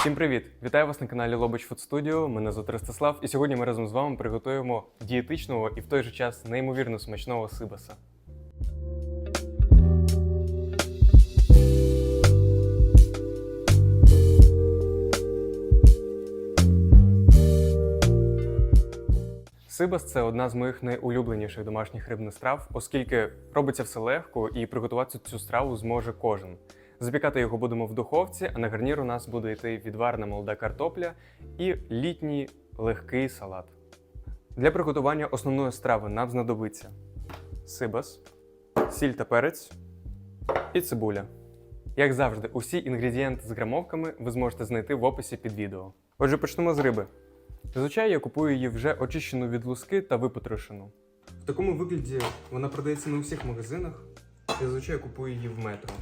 Всім привіт! Вітаю вас на каналі Лобич Food Studio. Мене звати Ростислав, і сьогодні ми разом з вами приготуємо дієтичного і в той же час неймовірно смачного сибаса. Сибас це одна з моїх найулюбленіших домашніх рибних страв, оскільки робиться все легко і приготувати цю страву зможе кожен. Запікати його будемо в духовці, а на гарнір у нас буде йти відварна молода картопля і літній легкий салат. Для приготування основної страви нам знадобиться сибас, сіль та перець і цибуля. Як завжди, усі інгредієнти з грамовками ви зможете знайти в описі під відео. Отже, почнемо з риби. Зазвичай я купую її вже очищену від луски та випотрошену. В такому вигляді вона продається не у всіх магазинах. Я зазвичай купую її в метро.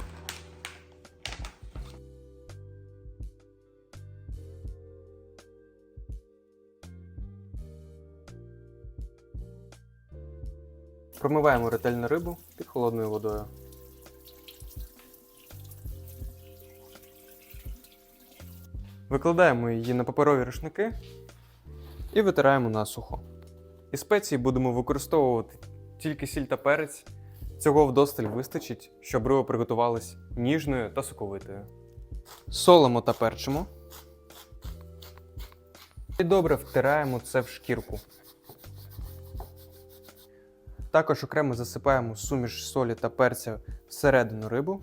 Промиваємо ретельно рибу під холодною водою. Викладаємо її на паперові рушники і витираємо насухо. І спеції будемо використовувати тільки сіль та перець. Цього вдосталь вистачить, щоб риба приготувалась ніжною та соковитою. Солимо та перчимо. І добре втираємо це в шкірку. Також окремо засипаємо суміш солі та перця всередину рибу.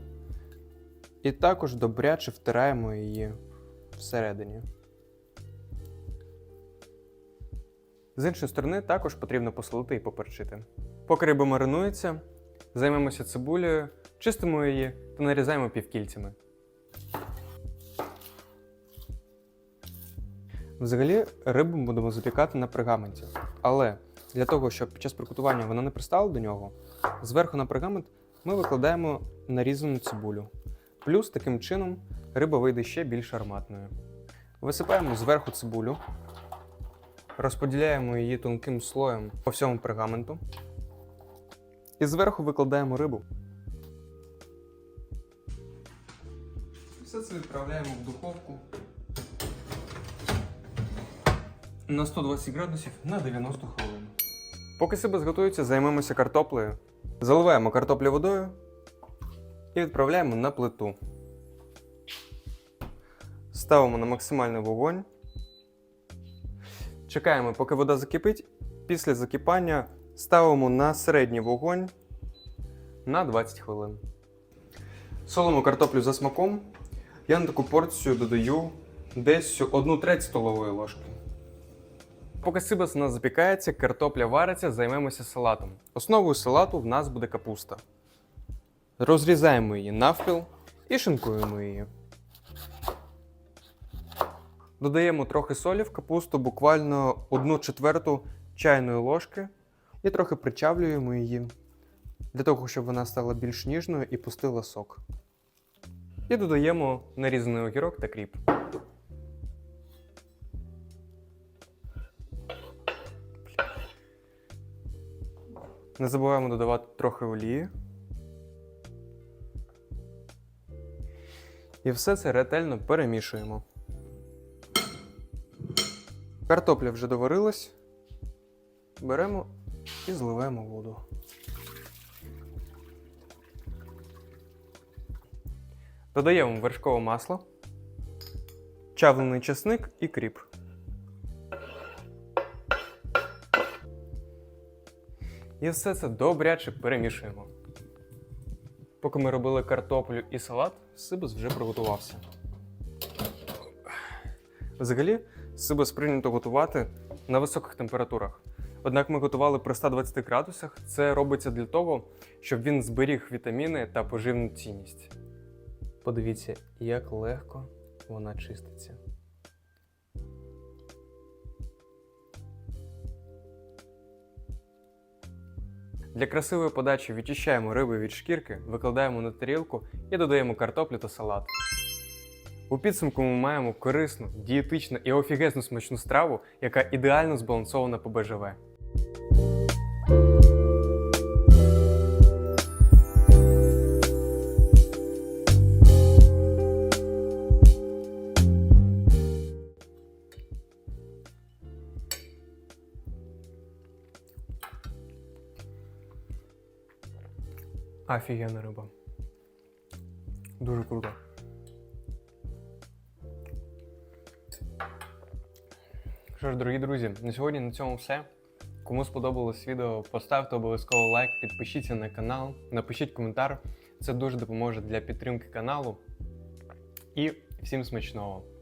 І також добряче втираємо її всередині. З іншої сторони, також потрібно посолити і поперчити. Поки риба маринується, займемося цибулею, чистимо її та нарізаємо півкільцями. Взагалі, рибу будемо запікати на пергаменті. Але для того, щоб під час приготування вона не пристала до нього, зверху на пергамент ми викладаємо нарізану цибулю. Плюс таким чином риба вийде ще більш ароматною. Висипаємо зверху цибулю, розподіляємо її тонким слоєм по всьому пергаменту. І зверху викладаємо рибу. Все це відправляємо в духовку на 120 градусів на 90 хвилин. Поки сиба зготується, займемося картоплею. Заливаємо картоплю водою і відправляємо на плиту. Ставимо на максимальний вогонь. Чекаємо, поки вода закипить. Після закипання ставимо на середній вогонь на 20 хвилин. Солимо картоплю за смаком. Я на таку порцію додаю десь 1 треть столової ложки. Поки сибас у нас запікається, картопля вариться, займемося салатом. Основою салату в нас буде капуста. Розрізаємо її навпіл і шинкуємо її. Додаємо трохи солі в капусту, буквально 1 четверту чайної ложки, і трохи причавлюємо її для того, щоб вона стала більш ніжною і пустила сок. І додаємо нарізаний огірок та кріп. Не забуваємо додавати трохи олії. І все це ретельно перемішуємо. Картопля вже доварилась. Беремо і зливаємо воду. Додаємо вершкове масло, чавлений чесник і кріп. І все це добряче перемішуємо. Поки ми робили картоплю і салат, сибус вже приготувався. Взагалі, сибус прийнято готувати на високих температурах. Однак ми готували при 120 градусах. Це робиться для того, щоб він зберіг вітаміни та поживну цінність. Подивіться, як легко вона чиститься. Для красивої подачі відчищаємо риби від шкірки, викладаємо на тарілку і додаємо картоплю та салат. У підсумку ми маємо корисну, дієтичну і офігезну смачну страву, яка ідеально збалансована по БЖВ. Офігенна риба. Дуже круто. Що ж, дорогі друзі, на сьогодні на цьому все. Кому сподобалось відео, поставте обов'язково лайк, підпишіться на канал, напишіть коментар. Це дуже допоможе для підтримки каналу. І всім смачного!